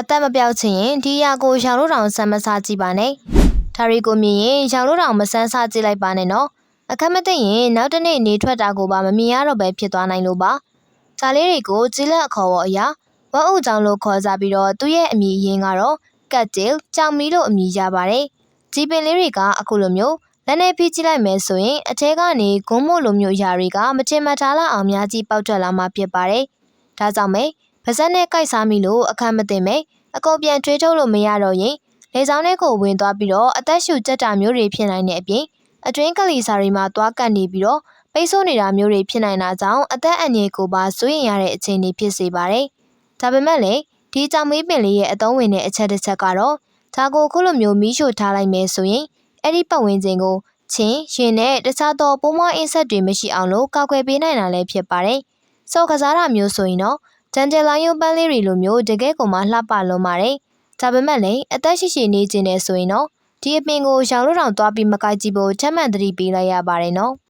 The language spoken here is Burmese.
အသက်မပြောက်ချင်ရင်ဒီရာကိုရောင်လို့တောင်ဆမ်းမစားကြည့်ပါနဲ့ဒါတွေကိုမြင်ရင်ရောင်လို့တောင်မဆန်းစားကြည့်လိုက်ပါနဲ့နော်အခက်မသိရင်နောက်တစ်နေ့နေထွက်တာကိုပါမမြင်ရတော့ပဲဖြစ်သွားနိုင်လို့ပါဒါလေးတွေကိုကြီးလက်အခေါ်ဝေါ်အရာဝက်ဥကြောင်လို့ခေါ်ကြပြီးတော့သူ့ရဲ့အမည်ရင်းကတော့ကတ်တစ်ကြောင်မီလို့အမည်ရပါတယ်ဒီပင်လေးတွေကအခုလိုမျိုးလက်နဲ့ဖိကြည့်လိုက်မယ်ဆိုရင်အထဲကနေဂုံးမို့လိုမျိုးအရာတွေကမချင်မထားလောက်အောင်များကြီးပေါက်ထွက်လာမှဖြစ်ပါတယ်ဒါကြောင့်မဲ ပါဇက်နဲ့ကြိုက်စားမိလို့အခက်မသိမဲအကုန်ပြန်ထွေးထုတ်လို့မရတော့ရင်လေဆောင်ထဲကိုဝင်သွားပြီးတော့အသက်ရှူကြက်တာမျိုးတွေဖြစ်နိုင်တဲ့အပြင်အတွင်းကလီစာတွေမှာသွားကတ်နေပြီးတော့ပိတ်ဆို့နေတာမျိုးတွေဖြစ်နိုင်တာကြောင့်အသက်အန္တရာယ်ကိုပါစိုးရင်ရတဲ့အခြေအနေဖြစ်စေပါတယ်။ဒါပေမဲ့လည်းဒီကြောင်မေးပင်လေးရဲ့အသုံးဝင်တဲ့အချက်တစ်ချက်ကတော့ဒါကိုခုလိုမျိုးမီးရှို့ထားလိုက်မယ်ဆိုရင်အဲ့ဒီပတ်ဝန်းကျင်ကိုချင်းရင်နဲ့တခြားသောပိုးမွှားအင်းဆက်တွေမရှိအောင်လို့ကာကွယ်ပေးနိုင်တာလည်းဖြစ်ပါတယ်။စောကစားတာမျိုးဆိုရင်တော့ တန်တယ်လိုင်းယိုပန်းလေးတွေလိုမျိုးတကယ်ကိုမှလှပလွန်ပါတယ်။ဒါပေမဲ့လည်းအသက်ရှိရှိနေခြင်းနဲ့ဆိုရင်တော့ဒီအပင်ကိုရောင်လို့တောင်သွားပြီးမကိုက်ကြည့်ဖို့ချက်မှန်သတိပေးလိုက်ရပါတယ်နော်။